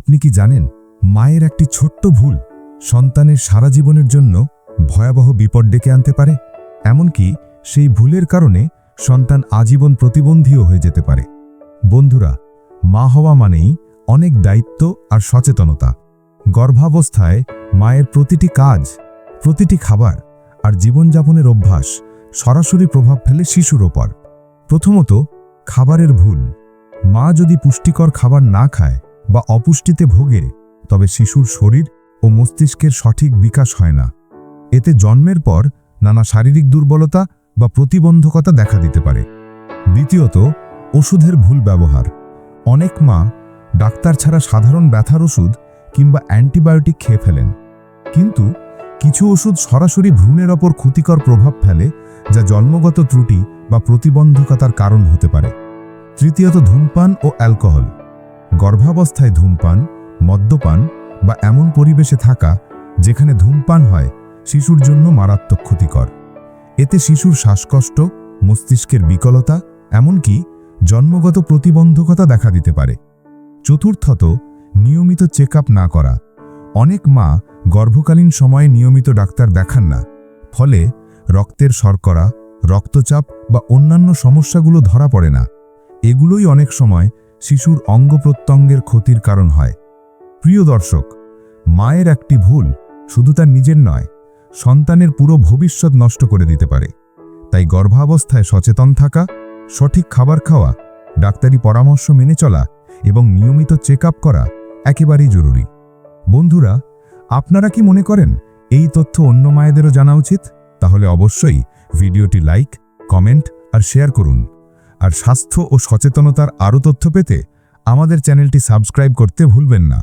আপনি কি জানেন, মায়ের একটি ছোট্ট ভুল সন্তানের সারা জীবনের জন্য ভয়াবহ বিপদ ডেকে আনতে পারে? এমনকি সেই ভুলের কারণে সন্তান আজীবন প্রতিবন্ধীও হয়ে যেতে পারে। বন্ধুরা, মা হওয়া মানেই অনেক দায়িত্ব আর সচেতনতা। গর্ভাবস্থায় মায়ের প্রতিটি কাজ, প্রতিটি খাবার আর জীবনযাপনের অভ্যাস সরাসরি প্রভাব ফেলে শিশুর ওপর। প্রথমত, খাবারের ভুল। মা যদি পুষ্টিকর খাবার না খায় বা অপুষ্টিতে ভোগে, তবে শিশুর শরীর ও মস্তিষ্কের সঠিক বিকাশ হয় না। এতে জন্মের পর নানা শারীরিক দুর্বলতা বা প্রতিবন্ধকতা দেখা দিতে পারে। দ্বিতীয়ত, ওষুধের ভুল ব্যবহার। অনেক মা ডাক্তার ছাড়া সাধারণ ব্যথার ওষুধ কিংবা অ্যান্টিবায়োটিক খেয়ে ফেলেন। কিন্তু কিছু ওষুধ সরাসরি ভ্রূণের ওপর ক্ষতিকর প্রভাব ফেলে, যা জন্মগত ত্রুটি বা প্রতিবন্ধকতার কারণ হতে পারে। তৃতীয়ত, ধূমপান ও অ্যালকোহল। গর্ভাবস্থায় ধূমপান, মদ্যপান বা এমন পরিবেশে থাকা যেখানে ধূমপান হয়, শিশুর জন্য মারাত্মক ক্ষতিকর। এতে শিশুর শ্বাসকষ্ট, মস্তিষ্কের বিকলতা, এমনকি জন্মগত প্রতিবন্ধকতা দেখা দিতে পারে। চতুর্থত, নিয়মিত চেক না করা। অনেক মা গর্ভকালীন সময়ে নিয়মিত ডাক্তার দেখান না। ফলে রক্তের শর্করা, রক্তচাপ বা অন্যান্য সমস্যাগুলো ধরা পড়ে না। এগুলোই অনেক সময় শিশুর অঙ্গ প্রত্যঙ্গের ক্ষতির কারণ হয়। প্রিয় দর্শক, মায়ের একটি ভুল শুধু তার নিজের নয়, সন্তানের পুরো ভবিষ্যৎ নষ্ট করে দিতে পারে। তাই গর্ভাবস্থায় সচেতন থাকা, সঠিক খাবার খাওয়া, ডাক্তারি পরামর্শ মেনে চলা এবং নিয়মিত চেক করা একেবারেই জরুরি। বন্ধুরা, আপনারা কি মনে করেন এই তথ্য অন্য মায়েদেরও জানা উচিত? তাহলে অবশ্যই ভিডিওটি লাইক, কমেন্ট আর শেয়ার করুন। আর স্বাস্থ্য ও সচেতনতার আরও তথ্য পেতে আমাদের চ্যানেলটি সাবস্ক্রাইব করতে ভুলবেন না।